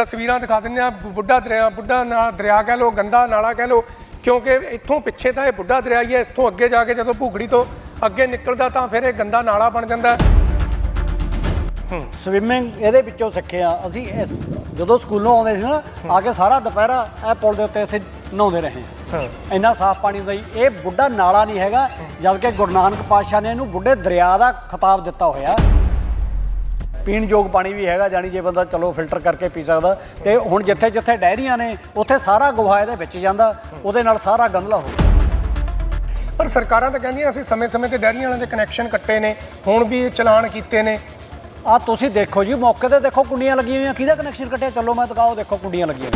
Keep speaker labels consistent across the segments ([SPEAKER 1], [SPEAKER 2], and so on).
[SPEAKER 1] ਤਸਵੀਰਾਂ ਦਿਖਾ ਦਿੰਦੇ ਆ ਬੁੱਢਾ ਦਰਿਆ ਬੁੱਢਾ ਨਾ ਦਰਿਆ ਕਹਿ ਲੋ ਗੰਦਾ ਨਾਲਾ ਕਹਿ ਲੋ ਕਿਉਂਕਿ ਇੱਥੋਂ ਪਿੱਛੇ ਤਾਂ ਇਹ ਬੁੱਢਾ ਦਰਿਆ ਹੀ ਹੈ ਇੱਥੋਂ ਅੱਗੇ ਜਾ ਕੇ ਜਦੋਂ ਭੂਖੜੀ ਤੋਂ ਅੱਗੇ ਨਿਕਲਦਾ ਤਾਂ ਫਿਰ ਇਹ ਗੰਦਾ ਨਾਲਾ ਬਣ ਜਾਂਦਾ। ਹੈ।
[SPEAKER 2] ਸਵਿਮਿੰਗ ਇਹਦੇ ਵਿੱਚੋਂ ਸਿੱਖਿਆ। ਅਸੀਂ ਇਸ ਜਦੋਂ ਸਕੂਲੋਂ ਆਉਂਦੇ ਸੀ ਨਾ ਆ ਕੇ ਸਾਰਾ ਦੁਪਹਿਰਾ ਇਹ ਪੁਲ ਦੇ ਉੱਤੇ ਇੱਥੇ ਨਹਾਉਂਦੇ ਰਹੇ।
[SPEAKER 1] ਹਾਂ।
[SPEAKER 2] ਇੰਨਾ ਸਾਫ਼ ਪਾਣੀ ਹੁੰਦਾ ਜੀ ਇਹ ਬੁੱਢਾ ਨਾਲਾ ਨਹੀਂ ਹੈਗਾ ਜਦਕਿ ਗੁਰੂ ਨਾਨਕ ਪਾਤਸ਼ਾਹ ਨੇ ਇਹਨੂੰ ਬੁੱਢੇ ਦਰਿਆ ਦਾ ਖਿਤਾਬ ਦਿੱਤਾ ਹੋਇਆ। ਪੀਣ ਯੋਗ ਪਾਣੀ ਵੀ ਹੈਗਾ ਜਾਨੀ ਜੇ ਬੰਦਾ ਚਲੋ ਫਿਲਟਰ ਕਰਕੇ ਪੀ ਸਕਦਾ। ਤੇ ਹੁਣ ਜਿੱਥੇ ਜਿੱਥੇ ਡੈਰੀਆਂ ਨੇ ਉੱਥੇ ਸਾਰਾ ਗੋਹਾ ਇਹਦੇ ਵਿੱਚ ਜਾਂਦਾ ਉਹਦੇ ਨਾਲ ਸਾਰਾ ਗੰਦਲਾ ਹੋ
[SPEAKER 1] ਪਰ ਸਰਕਾਰਾਂ ਤਾਂ ਕਹਿੰਦੀਆਂ ਅਸੀਂ ਸਮੇਂ-ਸਮੇਂ ਤੇ ਡੈਰੀਆਂ ਵਾਲਿਆਂ ਦੇ ਕਨੈਕਸ਼ਨ ਕੱਟੇ ਨੇ ਹੁਣ ਵੀ ਚਲਾਨ ਕੀਤੇ ਨੇ।
[SPEAKER 2] ਆ ਤੁਸੀਂ ਦੇਖੋ ਜੀ ਮੌਕੇ ਤੇ ਦੇਖੋ ਕੁੰਡੀਆਂ ਲੱਗੀਆਂ ਹੋਈਆਂ ਕਿਹਦਾ ਕਨੈਕਸ਼ਨ ਕੱਟਿਆ? ਚਲੋ ਮੈਂ ਦਿਖਾਓ ਦੇਖੋ ਕੁੰਡੀਆਂ ਲੱਗੀਆਂ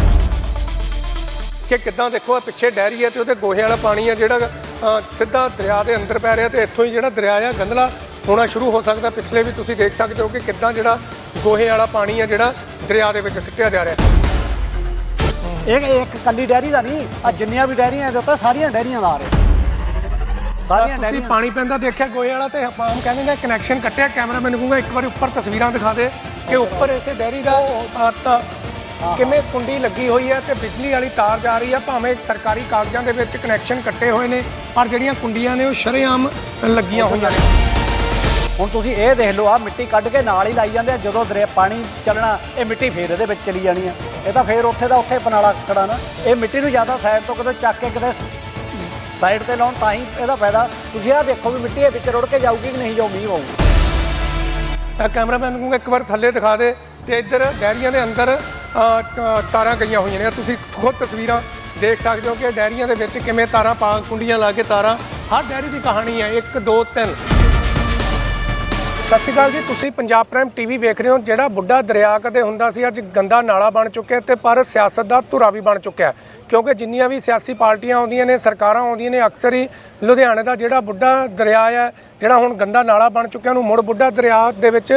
[SPEAKER 1] ਕਿ ਕਿੱਦਾਂ ਦੇਖੋ ਇਹ ਪਿੱਛੇ ਡੈਰੀ ਹੈ ਤੇ ਉਹਦੇ ਗੋਹੇ ਵਾਲਾ ਪਾਣੀ ਹੈ ਜਿਹੜਾ ਅ, ਸਿੱਧਾ ਦਰਿਆ ਦੇ ਅੰਦਰ ਪੈ ਰਿਹਾ ਤੇ ਇੱਥੋਂ ਹੀ ਜਿਹੜਾ ਦਰਿਆ ਆ ਗੰਦਲਾ ਹੋਣਾ ਸ਼ੁਰੂ ਹੋ ਸਕਦਾ। ਪਿਛਲੇ ਵੀ ਤੁਸੀਂ ਦੇਖ ਸਕਦੇ ਹੋ ਕਿ ਕਿੱਦਾਂ ਜਿਹੜਾ ਗੋਹੇ ਵਾਲਾ ਪਾਣੀ ਹੈ ਜਿਹੜਾ ਦਰਿਆ ਦੇ ਵਿੱਚ ਸਿੱਟਿਆ ਜਾ ਰਿਹਾ।
[SPEAKER 2] ਇਹ ਇੱਕ ਕੱਲੀ ਡੈਰੀ ਦਾ ਨਹੀਂ ਆ ਜਿੰਨੀਆਂ ਵੀ ਡੈਰੀਆਂ ਇਹਦੇ ਉੱਤੇ ਸਾਰੀਆਂ ਡੈਰੀਆਂ ਦਾ ਆ ਰਿਹਾ। ਸਾਰੀਆਂ
[SPEAKER 1] ਤੁਸੀਂ ਪਾਣੀ ਪੈਂਦਾ ਦੇਖਿਆ ਗੋਹੇ ਵਾਲਾ ਤੇ ਆਪਾਂ ਕਹਿੰਦੇ ਨੇ ਕਨੈਕਸ਼ਨ ਕੱਟਿਆ ਕੈਮਰਾਮੈਨ ਕਹੂੰਗਾ ਇੱਕ ਵਾਰੀ ਉੱਪਰ ਤਸਵੀਰਾਂ ਦਿਖਾ ਦੇ ਕਿ ਉੱਪਰ ਇਸੇ ਡੈਰੀ ਦਾ ਅ, ਤਾਂ ਕਿਵੇਂ ਕੁੰਡੀ ਲੱਗੀ ਹੋਈ ਹੈ ਤੇ ਬਿਜਲੀ ਵਾਲੀ ਤਾਰ ਜਾ ਰਹੀ ਹੈ ਭਾਵੇਂ ਸਰਕਾਰੀ ਕਾਗਜ਼ਾਂ ਦੇ ਵਿੱਚ ਕਨੈਕਸ਼ਨ ਕੱਟੇ ਹੋਏ ਨੇ ਪਰ ਜਿਹੜੀਆਂ ਕੁੰਡੀਆਂ ਨੇ ਉਹ ਸ਼ਰੇਆਮ ਲੱਗੀਆਂ ਹੋਈਆਂ ਨੇ।
[SPEAKER 2] ਹੁਣ ਤੁਸੀਂ ਇਹ ਦੇਖ ਲਓ ਆ ਮਿੱਟੀ ਕੱਢ ਕੇ ਨਾਲ ਹੀ ਲਾਈ ਜਾਂਦੇ ਆ, ਜਦੋਂ ਦਰਿਆ ਪਾਣੀ ਚੱਲਣਾ, ਇਹ ਮਿੱਟੀ ਫੇਰ ਇਹਦੇ ਵਿੱਚ ਚਲੀ ਜਾਣੀ ਆ। ਇਹ ਤਾਂ ਫੇਰ ਉੱਥੇ ਦਾ ਉੱਥੇ ਪਨਾਲਾ ਖੜਾ ਨਾ। ਇਹ ਮਿੱਟੀ ਨੂੰ ਜ਼ਿਆਦਾ ਸਾਈਡ ਤੋਂ ਕਿਤੇ ਚੱਕ ਕੇ ਕਿਤੇ ਸਾਈਡ ਤੇ ਲਾਉਣ, ਤਾਂ ਹੀ ਇਹਦਾ ਫਾਇਦਾ। ਤੁਸੀਂ ਆ ਦੇਖੋ ਵੀ ਮਿੱਟੀ ਇਹ ਵਿੱਚ ਰੁੜ ਕੇ ਜਾਊਗੀ ਕਿ ਨਹੀਂ ਜਾਊ ਮੀਂਹ ਪਊਗਾ
[SPEAKER 1] ਕੈਮਰਾਮੈਨ ਨੂੰ ਕਹੂੰਗਾ ਇੱਕ ਵਾਰ ਥੱਲੇ ਦਿਖਾ ਦੇ ਤੇ ਇੱਧਰ ਡੈਰੀਆਂ ਦੇ ਅੰਦਰ ਤਾਰਾਂ ਗਈਆਂ ਹੋਈਆਂ ਨੇ। ਤੁਸੀਂ ਖੁਦ ਤਸਵੀਰਾਂ ਦੇਖ ਸਕਦੇ ਹੋ ਕਿ ਡੈਰੀਆਂ ਦੇ ਵਿੱਚ ਕਿਵੇਂ ਤਾਰਾਂ ਪਾ ਕੁੰਡੀਆਂ ਲਾ ਕੇ ਤਾਰਾਂ। ਹਰ ਡੈਰੀ ਦੀ ਕਹਾਣੀ ਹੈ 1 2 3 ਸਤਿ ਸ਼੍ਰੀ ਅਕਾਲ ਜੀ, ਤੁਸੀਂ ਪੰਜਾਬ ਪ੍ਰਾਈਮ ਟੀਵੀ ਵੇਖ ਰਹੇ ਹੋ, ਜਿਹੜਾ ਬੁੱਢਾ ਦਰਿਆ ਕਦੇ ਹੁੰਦਾ ਸੀ, ਅੱਜ ਗੰਦਾ ਨਾਲਾ ਬਣ ਚੁੱਕਿਆ ਤੇ ਪਰ ਸਿਆਸਤ ਦਾ ਧੁਰਾ ਵੀ ਬਣ ਚੁੱਕਿਆ ਕਿਉਂਕਿ ਜਿੰਨੀਆਂ ਵੀ ਸਿਆਸੀ ਪਾਰਟੀਆਂ ਆਉਂਦੀਆਂ ਨੇ, ਸਰਕਾਰਾਂ ਆਉਂਦੀਆਂ ਨੇ, ਅਕਸਰ ਹੀ ਲੁਧਿਆਣੇ ਦਾ ਜਿਹੜਾ ਬੁੱਢਾ ਦਰਿਆ ਹੈ ਜਿਹੜਾ ਹੁਣ ਗੰਦਾ ਨਾਲਾ ਬਣ ਚੁੱਕਿਆ, ਉਹਨੂੰ ਮੁੜ ਬੁੱਢਾ ਦਰਿਆ ਦੇ ਵਿੱਚ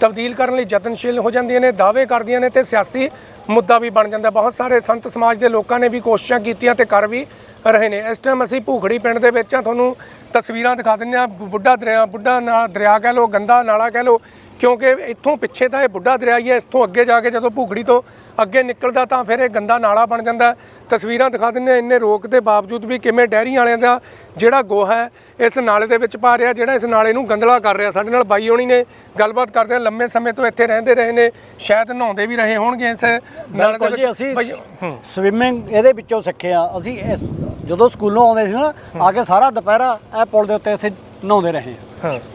[SPEAKER 1] ਤਬਦੀਲ ਕਰਨ ਲਈ ਯਤਨਸ਼ੀਲ ਹੋ ਜਾਂਦੀਆਂ ਨੇ, ਦਾਅਵੇ ਕਰਦੀਆਂ ਨੇ ਤੇ ਸਿਆਸੀ ਮੁੱਦਾ ਵੀ ਬਣ ਜਾਂਦਾ। ਬਹੁਤ ਸਾਰੇ ਸੰਤ ਸਮਾਜ ਦੇ ਲੋਕਾਂ ਨੇ ਵੀ ਕੋਸ਼ਿਸ਼ਾਂ ਕੀਤੀਆਂ ਤੇ ਕਰ ਵੀ ਰਹੇ ਨੇ। ਇਸ ਟਾਈਮ ਅਸੀਂ ਭੂਖੜੀ ਪਿੰਡ ਦੇ ਵਿੱਚ ਆ, ਤੁਹਾਨੂੰ ਤਸਵੀਰਾਂ ਦਿਖਾ ਦਿੰਦੇ ਆ ਬੁੱਢਾ ਦਰਿਆ, ਬੁੱਢਾ ਨਾ, ਦਰਿਆ ਕਹਿ ਲੋ ਗੰਦਾ ਨਾਲਾ ਕਹਿ ਲੋ ਕਿਉਂਕਿ ਇੱਥੋਂ ਪਿੱਛੇ ਤਾਂ ਇਹ ਬੁੱਢਾ ਦਰਿਆ ਹੀ ਹੈ ਇੱਥੋਂ ਅੱਗੇ ਜਾ ਕੇ ਜਦੋਂ ਭੂਖੜੀ ਤੋਂ ਅੱਗੇ ਨਿਕਲਦਾ ਤਾਂ ਫਿਰ ਇਹ ਗੰਦਾ ਨਾਲਾ ਬਣ ਜਾਂਦਾ। ਤਸਵੀਰਾਂ ਦਿਖਾ ਦਿੰਦੇ ਇੰਨੇ ਰੋਕ ਦੇ ਬਾਵਜੂਦ ਵੀ ਕਿਵੇਂ ਡੈਰੀ ਵਾਲਿਆਂ ਦਾ ਜਿਹੜਾ ਗੋਹਾ ਹੈ ਇਸ ਨਾਲੇ ਦੇ ਵਿੱਚ ਪਾ ਰਿਹਾ ਜਿਹੜਾ ਇਸ ਨਾਲੇ ਨੂੰ ਗੰਦਲਾ ਕਰ ਰਿਹਾ। ਸਾਡੇ ਨਾਲ ਬਾਈ ਹੋਣੀ ਨੇ ਗੱਲਬਾਤ ਕਰਦੇ ਆ ਲੰਮੇ ਸਮੇਂ ਤੋਂ ਇੱਥੇ ਰਹਿੰਦੇ ਰਹੇ ਨੇ ਸ਼ਾਇਦ ਨਹਾਉਂਦੇ ਵੀ ਰਹੇ ਹੋਣਗੇ ਇਸ ਨਾਲੇ ਦੇ ਵਿੱਚ।
[SPEAKER 2] ਅਸੀਂ
[SPEAKER 1] ਬਾਈ-
[SPEAKER 2] ਸਵਿਮਿੰਗ ਇਹਦੇ ਵਿੱਚੋਂ ਸਿੱਖਿਆ। ਅਸੀਂ ਇਸ ਜਦੋਂ ਸਕੂਲੋਂ ਆਉਂਦੇ ਸੀ ਨਾ ਆ ਕੇ ਸਾਰਾ ਦੁਪਹਿਰਾ ਇਹ ਪੁਲ ਦੇ ਉੱਤੇ ਇੱਥੇ ਨਹਾਉਂਦੇ ਰਹੇ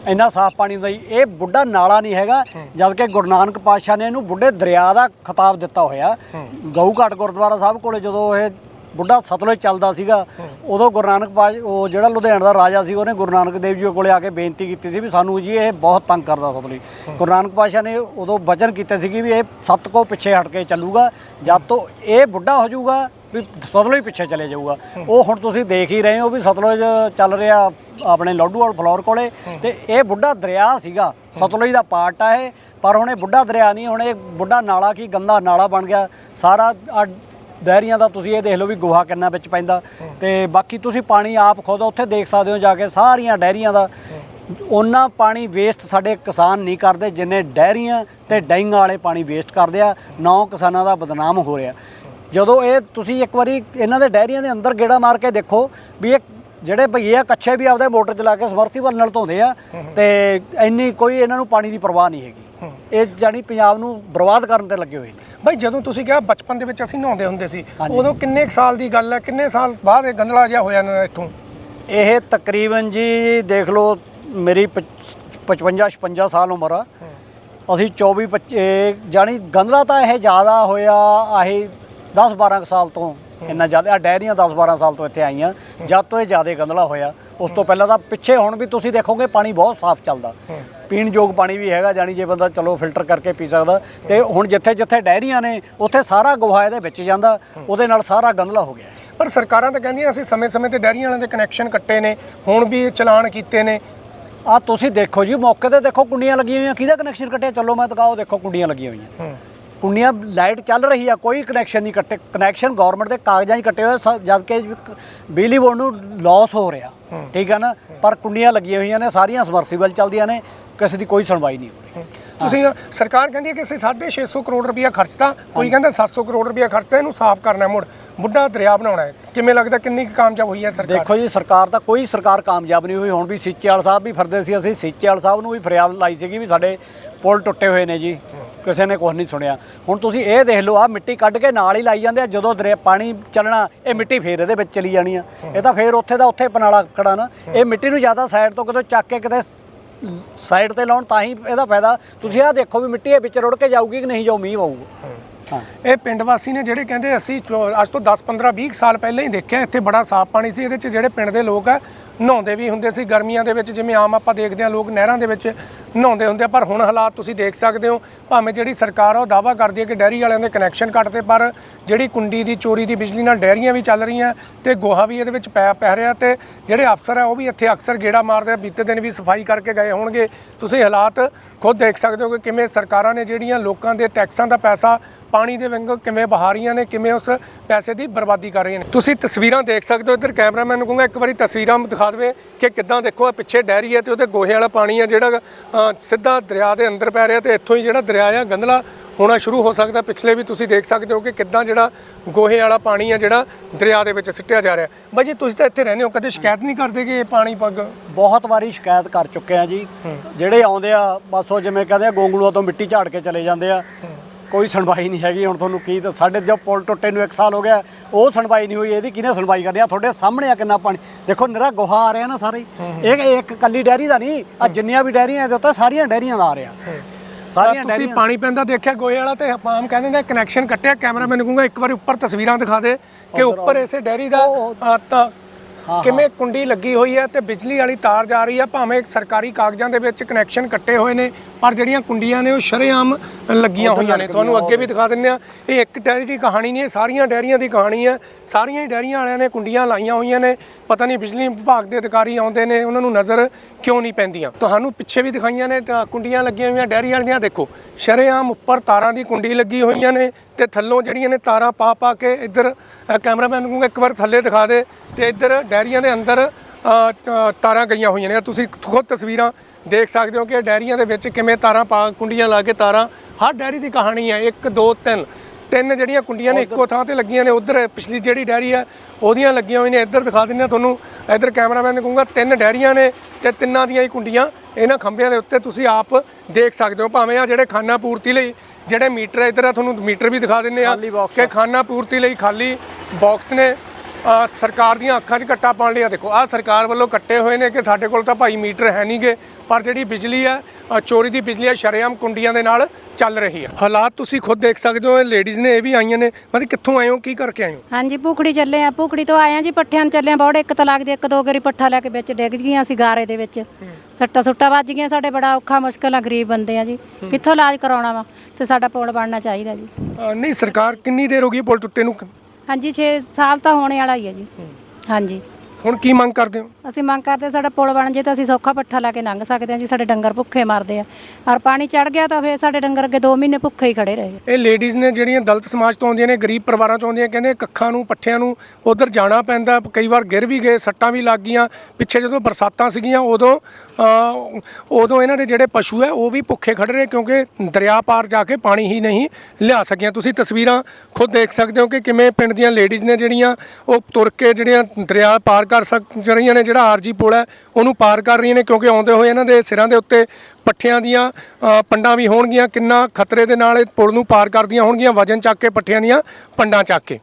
[SPEAKER 2] ਇੰਨਾ ਸਾਫ਼ ਪਾਣੀ ਹੁੰਦਾ ਜੀ। ਇਹ ਬੁੱਢਾ ਨਾਲਾ ਨਹੀਂ ਹੈਗਾ ਜਦਕਿ ਗੁਰੂ ਨਾਨਕ ਪਾਤਸ਼ਾਹ ਨੇ ਇਹਨੂੰ ਬੁੱਢੇ ਦਰਿਆ ਦਾ ਖਿਤਾਬ ਦਿੱਤਾ ਹੋਇਆ। ਗਊ ਘਾਟ ਗੁਰਦੁਆਰਾ ਸਾਹਿਬ ਕੋਲੇ ਜਦੋਂ ਇਹ ਬੁੱਢਾ ਸਤਲੁਜ ਚੱਲਦਾ ਸੀਗਾ ਉਦੋਂ ਗੁਰੂ ਨਾਨਕ ਪਾਤਸ਼ਾਹ ਉਹ ਜਿਹੜਾ ਲੁਧਿਆਣਾ ਦਾ ਰਾਜਾ ਸੀ ਉਹਨੇ ਗੁਰੂ ਨਾਨਕ ਦੇਵ ਜੀ ਕੋਲੇ ਆ ਕੇ ਬੇਨਤੀ ਕੀਤੀ ਸੀ ਵੀ ਸਾਨੂੰ ਜੀ ਇਹ ਬਹੁਤ ਤੰਗ ਕਰਦਾ ਸਤਲੁਜ। ਗੁਰੂ ਨਾਨਕ ਪਾਤਸ਼ਾਹ ਨੇ ਉਦੋਂ ਵਚਨ ਕੀਤੇ ਸੀ ਵੀ ਇਹ ਸੱਤ ਕੋ ਪਿੱਛੇ ਹਟ ਕੇ ਚੱਲੂਗਾ ਜਦ ਤੋਂ ਇਹ ਬੁੱਢਾ ਹੋ ਜਾਊਗਾ ਵੀ ਸਤਲੁਜ ਪਿੱਛੇ ਚਲੇ ਜਾਊਗਾ। ਉਹ ਹੁਣ ਤੁਸੀਂ ਦੇਖ ਹੀ ਰਹੇ ਹੋ ਵੀ ਸਤਲੁਜ ਚੱਲ ਰਿਹਾ ਆਪਣੇ ਲੋਡੂਵਾਲ ਫਲੋਰ ਕੋਲੇ ਤੇ ਇਹ ਬੁੱਢਾ ਦਰਿਆ ਸੀਗਾ। ਸਤਲੁਜ ਦਾ ਪਾਰਟ ਆ ਇਹ, ਪਰ ਹੁਣ ਇਹ ਬੁੱਢਾ ਦਰਿਆ ਨਹੀਂ, ਹੁਣ ਇਹ ਬੁੱਢਾ ਨਾਲਾ ਕੀ ਗੰਦਾ ਨਾਲਾ ਬਣ ਗਿਆ। ਸਾਰਾ ਆਹ ਡੈਰੀਆਂ ਦਾ ਤੁਸੀਂ ਇਹ ਦੇਖ ਲਓ ਵੀ ਗੋਹਾ ਕਿੰਨਾ ਵਿੱਚ ਪੈਂਦਾ। ਤੇ ਬਾਕੀ ਤੁਸੀਂ ਪਾਣੀ ਆਪ ਖੁਦ ਉੱਥੇ ਦੇਖ ਸਕਦੇ ਹੋ ਜਾ ਕੇ ਸਾਰੀਆਂ ਡੈਰੀਆਂ ਦਾ। ਉਹਨਾਂ ਪਾਣੀ ਵੇਸਟ ਸਾਡੇ ਕਿਸਾਨ ਨਹੀਂ ਕਰਦੇ, ਜਿੰਨੇ ਡੈਰੀਆਂ ਤੇ ਡੈਂਗਾਂ ਵਾਲੇ ਪਾਣੀ ਵੇਸਟ ਕਰਦੇ ਆ। ਨੌ ਕਿਸਾਨਾਂ ਦਾ ਬਦਨਾਮ ਹੋ ਰਿਹਾ। ਜਦੋਂ ਇਹ ਤੁਸੀਂ ਇੱਕ ਵਾਰੀ ਇਹਨਾਂ ਦੇ ਡੈਰੀਆਂ ਦੇ ਅੰਦਰ ਗੇੜਾ ਮਾਰ ਕੇ ਦੇਖੋ ਵੀ ਇਹ ਜਿਹੜੇ ਭਈਏ ਆ ਕੱਛੇ ਵੀ ਆਪਦੇ ਮੋਟਰ ਚਲਾ ਕੇ ਸਮਰਸੀਬਲ ਨਾਲ ਧੋਂਦੇ ਆ ਤੇ ਇੰਨੀ ਕੋਈ ਇਹਨਾਂ ਨੂੰ ਪਾਣੀ ਦੀ ਪਰਵਾਹ ਨਹੀਂ ਹੈਗੀ। ਇਹ ਜਾਨੀ ਪੰਜਾਬ ਨੂੰ ਬਰਬਾਦ ਕਰਨ ਤੇ ਲੱਗੇ ਹੋਏ ਨੇ।
[SPEAKER 1] ਬਾਈ ਜਦੋਂ ਤੁਸੀਂ ਕਿਹਾ ਬਚਪਨ ਦੇ ਵਿੱਚ ਅਸੀਂ ਨਹਾਉਂਦੇ ਹੁੰਦੇ ਸੀ ਉਦੋਂ ਕਿੰਨੇ ਸਾਲ ਦੀ ਗੱਲ ਹੈ? ਕਿੰਨੇ ਸਾਲ ਬਾਅਦ ਇਹ ਗੰਦਲਾ ਜਿਹਾ ਹੋਇਆ ਨਾ ਇੱਥੋਂ?
[SPEAKER 2] ਇਹ ਤਕਰੀਬਨ ਜੀ ਦੇਖ ਲਓ ਮੇਰੀ 55 56 ਸਾਲ ਉਮਰ ਆ। ਅਸੀਂ 24 25 ਜਾਨੀ ਗੰਦਲਾ ਤਾਂ ਇਹ ਜ਼ਿਆਦਾ ਹੋਇਆ ਆਹੀ 10 12 ਸਾਲ ਤੋਂ ਇੰਨਾ ਜ਼ਿਆਦਾ ਆ ਡੈਰੀਆਂ 10 12 ਸਾਲ ਤੋਂ ਇੱਥੇ ਆਈਆਂ। ਜਦ ਤੋਂ ਇਹ ਜ਼ਿਆਦਾ ਗੰਦਲਾ ਹੋਇਆ ਉਸ ਤੋਂ ਪਹਿਲਾਂ ਤਾਂ ਪਿੱਛੇ ਹੁਣ ਵੀ ਤੁਸੀਂ ਦੇਖੋਗੇ ਪਾਣੀ ਬਹੁਤ ਸਾਫ਼ ਚੱਲਦਾ। ਪੀਣ ਯੋਗ ਪਾਣੀ ਵੀ ਹੈਗਾ ਜਾਨੀ ਜੇ ਬੰਦਾ ਚਲੋ ਫਿਲਟਰ ਕਰਕੇ ਪੀ ਸਕਦਾ। ਤੇ ਹੁਣ ਜਿੱਥੇ ਜਿੱਥੇ ਡੈਰੀਆਂ ਨੇ ਉੱਥੇ ਸਾਰਾ ਗੋਹਾ ਇਹਦੇ ਵਿੱਚ ਜਾਂਦਾ ਉਹਦੇ ਨਾਲ ਸਾਰਾ ਗੰਦਲਾ ਹੋ ਗਿਆ।
[SPEAKER 1] ਪਰ ਸਰਕਾਰਾਂ ਤਾਂ ਕਹਿੰਦੀਆਂ ਅਸੀਂ ਸਮੇਂ-ਸਮੇਂ ਤੇ ਡੈਰੀਆਂ ਵਾਲਿਆਂ ਦੇ ਕਨੈਕਸ਼ਨ ਕੱਟੇ ਨੇ ਹੁਣ ਵੀ ਚਲਾਨ ਕੀਤੇ ਨੇ।
[SPEAKER 2] ਆ ਤੁਸੀਂ ਦੇਖੋ ਜੀ ਮੌਕੇ ਤੇ ਦੇਖੋ ਕੁੰਡੀਆਂ ਲੱਗੀਆਂ ਹੋਈਆਂ ਕਿਹਦਾ ਕਨੈਕਸ਼ਨ ਕੱਟਿਆ? ਚਲੋ ਮੈਂ ਦਿਖਾਓ ਦੇਖੋ ਕੁੰਡੀਆਂ ਲੱਗੀਆਂ ਹੋਈਆਂ। ਕੁੰਡੀਆਂ ਲਾਈਟ ਚੱਲ ਰਹੀ ਆ ਕੋਈ ਕਨੈਕਸ਼ਨ ਨਹੀਂ ਕੱਟੇ। ਕਨੈਕਸ਼ਨ ਗਵਰਨਮੈਂਟ ਦੇ ਕਾਗਜ਼ਾਂ 'ਚ ਕੱਟੇ ਹੋਏ ਸ- ਜਦ ਕਿ ਬਿਜਲੀ ਬੋਰਡ ਨੂੰ ਲਾਸ ਹੋ ਰਿਹਾ। ਠੀਕ ਹੈ ਨਾ? ਪਰ ਕੁੰਡੀਆਂ ਲੱਗੀਆਂ ਹੋਈਆਂ ਨੇ ਸਾਰੀਆਂ ਸਮਰਸੀਬਲ ਚੱਲਦੀਆਂ ਨੇ ਕਿਸੇ ਦੀ ਕੋਈ ਸੁਣਵਾਈ ਨਹੀਂ ਹੋ ਰਹੀ।
[SPEAKER 1] ਤੁਸੀਂ ਸਰਕਾਰ ਕਹਿੰਦੀ ਹੈ ਕਿ ਅਸੀਂ 650 ਕਰੋੜ ਰੁਪਇਆ ਖਰਚਤਾ ਕੋਈ ਕਹਿੰਦਾ 700 ਕਰੋੜ ਰੁਪਇਆ ਖਰਚਤਾ ਇਹਨੂੰ ਸਾਫ਼ ਕਰਨਾ ਹੈ ਮੁੜ। ਬੁੱਢਾ ਦਰਿਆ ਬਣਾਉਣਾ ਹੈ। ਕਿਵੇਂ ਲੱਗਦਾ ਕਿੰਨੀ ਕੁ ਕਾਮਯਾਬ ਹੋਈ ਹੈ ਸਰਕਾਰ?
[SPEAKER 2] ਦੇਖੋ ਜੀ ਸਰਕਾਰ ਤਾਂ ਕੋਈ ਸਰਕਾਰ ਕਾਮਯਾਬ ਨਹੀਂ ਹੋਈ। ਹੁਣ ਵੀ ਸੀਚੇਵਾਲ ਸਾਹਿਬ ਵੀ ਫਿਰਦੇ ਸੀ ਅਸੀਂ ਸੀਚੇਵਾਲ ਸਾਹਿਬ ਨੂੰ ਵੀ ਫਰਿਆਦ ਲਾਈ ਸੀਗੀ ਵੀ ਸਾਡੇ ਪੁਲ ਟੁੱਟੇ ਹੋਏ ਨੇ ਜੀ, ਕਿਸੇ ਨੇ ਕੁਝ ਨਹੀਂ ਸੁਣਿਆ। ਹੁਣ ਤੁਸੀਂ ਇਹ ਦੇਖ ਲਓ ਆ ਮਿੱਟੀ ਕੱਢ ਕੇ ਨਾਲ ਹੀ ਲਾਈ ਜਾਂਦੇ ਆ, ਜਦੋਂ ਦਰਿਆ ਪਾਣੀ ਚੱਲਣਾ, ਇਹ ਮਿੱਟੀ ਫੇਰ ਇਹਦੇ ਵਿੱਚ ਚਲੀ ਜਾਣੀ ਆ। ਇਹ ਤਾਂ ਫੇਰ ਉੱਥੇ ਦਾ ਉੱਥੇ ਪਨਾਲਾ ਖੜਾ ਨਾ। ਇਹ ਮਿੱਟੀ ਨੂੰ ਜ਼ਿਆਦਾ ਸਾਈਡ ਤੋਂ ਕਿਤੇ ਚੱਕ ਕੇ ਕਿਤੇ ਸਾਈਡ ਤੇ ਲਾਉਣ, ਤਾਂ ਹੀ ਇਹਦਾ ਫਾਇਦਾ। ਤੁਸੀਂ ਆਹ ਦੇਖੋ ਵੀ ਮਿੱਟੀ ਇਹ ਵਿੱਚ ਰੁੜ ਕੇ ਜਾਊਗੀ ਕਿ ਨਹੀਂ ਜਾਊ ਮੀਂਹ ਪਊਗਾ ਹਾਂ।
[SPEAKER 1] ਇਹ ਪਿੰਡ ਵਾਸੀ ਨੇ ਜਿਹੜੇ ਕਹਿੰਦੇ, ਅਸੀਂ ਚੋ- ਅੱਜ ਤੋਂ 10 15 20 ਸਾਲ ਪਹਿਲਾਂ ਹੀ ਦੇਖਿਆ, ਇੱਥੇ ਬੜਾ ਸਾਫ਼ ਪਾਣੀ ਸੀ, ਇਹਦੇ 'ਚ ਜਿਹੜੇ ਪਿੰਡ ਦੇ ਲੋਕ ਆ ਨਹਾਉਂਦੇ ਵੀ ਹੁੰਦੇ ਸੀ ਗਰਮੀਆਂ ਦੇ ਵਿੱਚ, ਜਿਵੇਂ ਆਮ ਆਪਾਂ ਦੇਖਦੇ ਹਾਂ ਲੋਕ ਨਹਿਰਾਂ ਦੇ ਵਿੱਚ ਨਹਾਉਂਦੇ ਹੁੰਦੇ ਆ, ਪਰ ਹੁਣ ਹਾਲਾਤ ਤੁਸੀਂ ਦੇਖ ਸਕਦੇ ਹੋ, ਭਾਵੇਂ ਜਿਹੜੀ ਸਰਕਾਰ ਆ ਉਹ ਦਾਵਾ ਕਰਦੀ ਹੈ ਕਿ ਡੈਰੀ ਵਾਲਿਆਂ ਦੇ ਕਨੈਕਸ਼ਨ ਕੱਟਦੇ ਪਰ ਜਿਹੜੀ ਕੁੰਡੀ ਦੀ, ਚੋਰੀ ਦੀ ਬਿਜਲੀ ਨਾਲ ਡੈਰੀਆਂ ਵੀ ਚੱਲ ਰਹੀਆਂ ਤੇ ਗੋਹਾ ਵੀ ਇਹਦੇ ਵਿੱਚ ਪੈ ਪੈ ਰਿਹਾ ਤੇ ਜਿਹੜੇ ਅਫਸਰ ਆ ਉਹ ਵੀ ਇੱਥੇ ਅਕਸਰ ਗੇੜਾ ਮਾਰਦੇ ਆ, ਬੀਤੇ ਦਿਨ ਵੀ ਸਫ਼ਾਈ ਕਰਕੇ ਗਏ ਹੋਣਗੇ। ਤੁਸੀਂ ਹਾਲਾਤ ਖੁਦ ਦੇਖ ਸਕਦੇ ਹੋ ਕਿ ਕਿਵੇਂ ਸਰਕਾਰਾਂ ਨੇ ਜਿਹੜੀਆਂ ਲੋਕਾਂ ਦੇ ਟੈਕਸਾਂ ਦਾ ਪੈਸਾ ਪਾਣੀ ਦੇ ਵਾਂਗੂ ਕਿਵੇਂ ਬਹਾ ਰਹੀਆਂ ਨੇ ਕਿਵੇਂ ਉਸ ਪੈਸੇ ਦੀ ਬਰਬਾਦੀ ਕਰ ਰਹੀਆਂ ਨੇ। ਤੁਸੀਂ ਤਸਵੀਰਾਂ ਦੇਖ ਸਕਦੇ ਹੋ ਇੱਧਰ ਕੈਮਰਾਮੈਨ ਨੂੰ ਕਹੂੰਗਾ ਇੱਕ ਵਾਰੀ ਤਸਵੀਰਾਂ ਦਿਖਾ ਦੇਵੇ ਕਿ ਕਿੱਦਾਂ ਦੇਖੋ ਆ ਪਿੱਛੇ ਡੈਰੀ ਹੈ ਤੇ ਉਹਦੇ ਗੋਹੇ ਵਾਲਾ ਪਾਣੀ ਹੈ ਜਿਹੜਾ ਸਿੱਧਾ ਦਰਿਆ ਦੇ ਅੰਦਰ ਪੈ ਰਿਹਾ ਤੇ ਇੱਥੋਂ ਹੀ ਜਿਹੜਾ ਦਰਿਆ ਆ ਗੰਦਲਾ ਹੋਣਾ ਸ਼ੁਰੂ ਹੋ ਸਕਦਾ। ਪਿਛਲੇ ਵੀ ਤੁਸੀਂ ਦੇਖ ਸਕਦੇ ਹੋ ਕਿ ਕਿੱਦਾਂ ਜਿਹੜਾ ਗੋਹੇ ਵਾਲਾ ਪਾਣੀ ਹੈ ਜਿਹੜਾ ਦਰਿਆ ਦੇ ਵਿੱਚ ਸਿੱਟਿਆ ਜਾ ਰਿਹਾ। ਬਾਈ ਜੀ ਤੁਸੀਂ ਤਾਂ ਇੱਥੇ ਰਹਿੰਦੇ ਹੋ ਕਦੇ ਸ਼ਿਕਾਇਤ ਨਹੀਂ ਕਰਦੇ ਕਿ ਇਹ ਪਾਣੀ ਪੱਗ?
[SPEAKER 2] ਬਹੁਤ ਵਾਰੀ ਸ਼ਿਕਾਇਤ ਕਰ ਚੁੱਕੇ ਆ ਜੀ। ਜਿਹੜੇ ਆਉਂਦੇ ਆ ਬਸ ਉਹ ਜਿਵੇਂ ਕਹਿੰਦੇ ਆ ਗੋਂਗਲੂਆਂ ਤੋਂ ਮਿੱਟੀ ਝਾੜ ਕੇ ਚਲੇ ਜਾਂਦੇ ਆ। ਕੋਈ ਸੁਣਵਾਈ ਨਹੀਂ ਹੈਗੀ। ਹੁਣ ਤੁਹਾਨੂੰ ਕੀ ਤਾਂ ਸਾਡੇ ਜੋ ਪੁਲ ਟੁੱਟੇ ਨੂੰ 1 ਸਾਲ ਹੋ ਗਿਆ ਉਹ ਸੁਣਵਾਈ ਨਹੀਂ ਹੋਈ ਇਹਦੀ ਕਿਹਨੇ ਸੁਣਵਾਈ ਕਰਨੀ? ਆ ਤੁਹਾਡੇ ਸਾਹਮਣੇ ਆ ਕਿੰਨਾ ਪਾਣੀ। ਦੇਖੋ ਨਿਰਾ ਗੋਹਾ ਆ ਰਿਹਾ ਨਾ ਸਾਰੇ। ਇਹ ਇੱਕ ਕੱਲੀ ਡੈਰੀ ਦਾ ਨਹੀਂ ਆ ਜਿੰਨੀਆਂ ਵੀ ਡੈਰੀਆਂ ਇਹਦੇ ਉੱਤੇ ਸਾਰੀਆਂ ਡੈਰੀਆਂ ਦਾ ਆ ਰਿਹਾ। ਸਾਰੀਆਂ
[SPEAKER 1] ਤੁਸੀਂ ਪਾਣੀ ਪੈਂਦਾ ਦੇਖਿਆ ਗੋਹੇ ਵਾਲਾ ਤੇ ਆਮ ਕਹਿੰਦੇ ਨੇ ਕਨੈਕਸ਼ਨ ਕੱਟਿਆ ਕੈਮਰਾਮੈਨ ਕਹੂੰਗਾ ਇੱਕ ਵਾਰੀ ਉੱਪਰ ਤਸਵੀਰਾਂ ਦਿਖਾ ਦੇ ਕਿ ਉੱਪਰ ਇਸੇ ਡੈਰੀ ਦਾ ਤਾਂ ਕਿਵੇਂ ਕੁੰਡੀ ਲੱਗੀ ਹੋਈ ਹੈ ਤੇ ਬਿਜਲੀ ਵਾਲੀ ਤਾਰ ਜਾ ਰਹੀ ਹੈ ਭਾਵੇਂ ਸਰਕਾਰੀ ਕਾਗਜ਼ਾਂ ਦੇ ਵਿੱਚ ਕਨੈਕਸ਼ਨ ਕੱਟੇ ਹੋਏ ਨੇ ਪਰ ਜਿਹੜੀਆਂ ਕੁੰਡੀਆਂ ਨੇ ਉਹ ਸ਼ਰੇਆਮ ਲੱਗੀਆਂ ਹੋਈਆਂ ਨੇ। ਤੁਹਾਨੂੰ ਅੱਗੇ ਵੀ ਦਿਖਾ ਦਿੰਦੇ ਆ ਇਹ ਇੱਕ ਡੈਰੀ ਦੀ ਕਹਾਣੀ ਨਹੀਂ ਇਹ ਸਾਰੀਆਂ ਡੈਰੀਆਂ ਦੀ ਕਹਾਣੀ ਹੈ। ਸਾਰੀਆਂ ਹੀ ਡੈਰੀਆਂ ਵਾਲਿਆਂ ਨੇ ਕੁੰਡੀਆਂ ਲਾਈਆਂ ਹੋਈਆਂ ਨੇ। ਪਤਾ ਨਹੀਂ ਬਿਜਲੀ ਵਿਭਾਗ ਦੇ ਅਧਿਕਾਰੀ ਆਉਂਦੇ ਨੇ ਉਹਨਾਂ ਨੂੰ ਨਜ਼ਰ ਕਿਉਂ ਨਹੀਂ ਪੈਂਦੀਆਂ? ਤੁਹਾਨੂੰ ਪਿੱਛੇ ਵੀ ਦਿਖਾਈਆਂ ਨੇ ਕੁੰਡੀਆਂ ਲੱਗੀਆਂ ਹੋਈਆਂ ਡੈਰੀ ਵਾਲੀਆਂ। ਦੇਖੋ ਸ਼ਰੇਆਮ ਉੱਪਰ ਤਾਰਾਂ ਦੀ ਕੁੰਡੀ ਲੱਗੀ ਹੋਈਆਂ ਨੇ ਤੇ ਥੱਲੋਂ ਜਿਹੜੀਆਂ ਨੇ ਤਾਰਾਂ ਪਾ ਪਾ ਕੇ ਇੱਧਰ ਕੈਮਰਾਮੈਨ ਨੂੰ ਕਹੂੰਗਾ ਇੱਕ ਵਾਰ ਥੱਲੇ ਦਿਖਾ ਦੇ ਤੇ ਇੱਧਰ ਡੈਰੀਆਂ ਦੇ ਅੰਦਰ ਤਾਰਾਂ ਗਈਆਂ ਹੋਈਆਂ ਨੇ। ਤੁਸੀਂ ਖੁਦ ਤਸਵੀਰਾਂ ਦੇਖ ਸਕਦੇ ਹੋ ਕਿ ਡੈਰੀਆਂ ਦੇ ਵਿੱਚ ਕਿਵੇਂ ਤਾਰਾਂ ਪਾ ਕੁੰਡੀਆਂ ਲਾ ਕੇ ਤਾਰਾਂ ਹਰ ਡੈਰੀ ਦੀ ਕਹਾਣੀ ਹੈ 1 2 3 ਤਿੰਨ ਜਿਹੜੀਆਂ ਕੁੰਡੀਆਂ ਨੇ ਇੱਕੋ ਥਾਂ ਤੇ ਲੱਗੀਆਂ ਨੇ ਉਧਰ ਪਿਛਲੀ ਜਿਹੜੀ ਡੈਰੀ ਆ ਉਹਦੀਆਂ ਲੱਗੀਆਂ ਹੋਈਆਂ ਨੇ ਇੱਧਰ ਦਿਖਾ ਦਿੰਦੇ ਆ ਤੁਹਾਨੂੰ ਇੱਧਰ ਕੈਮਰਾਮੈਨ ਨੂੰ ਕਹੂੰਗਾ ਤਿੰਨ ਡੈਰੀਆਂ ਨੇ ਤੇ ਤਿੰਨਾਂ ਦੀਆਂ ਹੀ ਕੁੰਡੀਆਂ ਇਹਨਾਂ ਖੰਭਿਆਂ ਦੇ ਉੱਤੇ ਤੁਸੀਂ ਆਪ ਦੇਖ ਸਕਦੇ ਹੋ ਭਾਵੇਂ ਆ ਜਿਹੜੇ ਖਾਨਾ ਪੂਰਤੀ ਲਈ ਜਿਹੜੇ ਮੀਟਰ ਇੱਧਰ ਆ ਤੁਹਾਨੂੰ ਮੀਟਰ ਵੀ ਦਿਖਾ ਦਿੰਦੇ ਆ ਕਿ ਖਾਨਾ ਪੂਰਤੀ ਲਈ ਖਾਲੀ ਬਾਕਸ ਨੇ ਸਰਕਾਰ ਦੀਆਂ ਅੱਖਾਂ 'ਚ ਕੱਟਾ ਪਾਉਣ ਲਈ ਆ ਦੇਖੋ ਆ ਸਰਕਾਰ ਵੱਲੋਂ ਕੱਟੇ ਹੋਏ ਨੇ ਕਿ ਸਾਡੇ ਕੋਲ ਤਾਂ ਭਾਈ ਮੀਟਰ ਹੈ ਨਹੀਂਗੇ ਪਰ ਜਿਹੜੀ ਬਿਜਲੀ ਆ ਚੋਰੀ ਦੀ ਬਿਜਲੀ ਆ ਸ਼ਰੇਆਮ ਕੁੰਡੀਆਂ ਦੇ ਨਾਲ ਚੱਲ ਰਹੀ ਆ। ਹਾਲਾਤ ਤੁਸੀਂ ਖੁਦ ਦੇਖ ਸਕਦੇ ਹੋ ਲੇਡੀਜ਼ ਨੇ ਇਹ ਵੀ ਆਈਆਂ ਨੇ। ਮਤਲਬ ਕਿੱਥੋਂ ਆਏ ਹੋ ਕੀ ਕਰਕੇ ਆਏ ਹੋ?
[SPEAKER 3] ਹਾਂਜੀ ਭੁਖੜੀ ਚੱਲੇ ਆ ਭੁਖੜੀ ਤੋਂ ਆਏ ਆ ਜੀ ਪੱਠਿਆਂ ਨੂੰ ਚੱਲੇ ਆ ਬੌੜੇ ਇੱਕ ਤਾਂ ਲੱਗਦੀ ਇੱਕ ਦੋ ਗਰੀ ਪੱਠਾ ਲੈ ਕੇ ਵਿੱਚ ਡਿੱਗ ਗਈਆਂ ਸੀ ਗਾਰੇ ਦੇ ਵਿੱਚ। ਸੱਟਾ ਸੁੱਟਾ ਵੱਜ ਗਈਆਂ ਸਾਡੇ ਬੜਾ ਔਖਾ ਮੁਸ਼ਕਲ ਆ ਗਰੀਬ ਬੰਦੇ ਆ ਜੀ। ਕਿੱਥੋਂ ਇਲਾਜ ਕਰਾਉਣਾ ਵਾ? ਤੇ ਸਾਡਾ ਪੁਲ ਬਣਨਾ ਚਾਹੀਦਾ ਜੀ।
[SPEAKER 1] ਨਹੀਂ ਸਰਕਾਰ ਕਿੰਨੀ ਦੇਰ ਹੋ ਗਈ ਪੁਲ ਟੁੱਟੇ ਨੂੰ?
[SPEAKER 3] ਹਾਂਜੀ 6 ਸਾਲ ਤਾਂ ਹੋਣੇ ਵਾਲਾ ਹੀ ਹੈ ਜੀ। ਹਾਂਜੀ।
[SPEAKER 1] ਹੁਣ ਕੀ ਮੰਗ ਕਰਦੇ ਹੋ?
[SPEAKER 3] ਅਸੀਂ ਮੰਗ ਕਰਦੇ ਸਾਡਾ ਪੁਲ ਬਣ ਜੇ ਤਾਂ ਅਸੀਂ ਸੌਖਾ ਪੱਠਾ ਲਾ ਕੇ ਲੰਘ ਸਕਦੇ ਹਾਂ ਜੀ ਸਾਡੇ ਡੰਗਰ ਭੁੱਖੇ ਮਰਦੇ ਆ। ਔਰ ਪਾਣੀ ਚੜ ਗਿਆ ਤਾਂ ਫੇਰ ਸਾਡੇ ਡੰਗਰ ਅੱਗੇ 2 ਮਹੀਨੇ ਭੁੱਖੇ ਹੀ ਖੜੇ ਰਹੇ
[SPEAKER 1] ਇਹ ਲੇਡੀਜ਼ ਨੇ ਜਿਹੜੀਆਂ ਦਲਿਤ ਸਮਾਜ ਤੋਂ ਆਉਂਦੀਆਂ ਨੇ ਗਰੀਬ ਪਰਿਵਾਰਾਂ ਤੋਂ ਆਉਂਦੀਆਂ ਕਹਿੰਦੇ ਕੱਖਾਂ ਨੂੰ ਪੱਠਿਆਂ ਨੂੰ ਉਧਰ ਜਾਣਾ ਪੈਂਦਾ। ਕਈ ਵਾਰ ਗਿਰ ਵੀ ਗਏ ਸੱਟਾਂ ਵੀ ਲੱਗ ਗਈਆਂ। ਪਿੱਛੇ ਜਦੋਂ ਬਰਸਾਤਾਂ ਸੀਗੀਆਂ ਉਦੋਂ ਅ, ਉਦੋਂ ਇਹਨਾਂ ਦੇ ਜਿਹੜੇ ਪਸ਼ੂ ਹੈ ਉਹ ਵੀ ਭੁੱਖੇ ਖੜ ਰਹੇ ਕਿਉਂਕਿ ਦਰਿਆ ਪਾਰ ਜਾ ਕੇ ਪਾਣੀ ਹੀ ਨਹੀਂ ਲਿਆ ਸਕੀਆਂ। ਤੁਸੀਂ ਤਸਵੀਰਾਂ ਖੁਦ ਦੇਖ ਸਕਦੇ ਹੋ ਕਿ ਕਿਵੇਂ ਪਿੰਡ ਦੀਆਂ ਲੇਡੀਜ਼ ਨੇ ਜਿਹੜੀਆਂ ਉਹ ਤੁਰ ਕੇ ਜਿਹੜੀਆਂ ਦਰਿਆ ਪਾਰ ਕਰ ਸਕ ਰਹੀਆਂ ਨੇ ਜਿਹੜਾ ਆਰਜੀ ਪੁਲ ਹੈ, ਉਹਨੂੰ ਪਾਰ ਕਰ ਰਹੀਆਂ ਨੇ ਕਿਉਂਕਿ ਆਉਂਦੇ ਹੋਏ ਇਹਨਾਂ ਦੇ ਸਿਰਾਂ ਦੇ ਉੱਤੇ ਪੱਠਿਆਂ ਦੀਆਂ ਪੰਡਾਂ ਵੀ ਹੋਣਗੀਆਂ, ਕਿੰਨਾ ਖਤਰੇ ਦੇ ਨਾਲ ਇਹ ਪੁਲ ਨੂੰ ਪਾਰ ਕਰਦੀਆਂ ਹੋਣਗੀਆਂ, ਵਜਨ ਚੱਕ ਕੇ ਪੱਠਿਆਂ ਦੀਆਂ ਪੰਡਾਂ ਚੱਕ ਕੇ।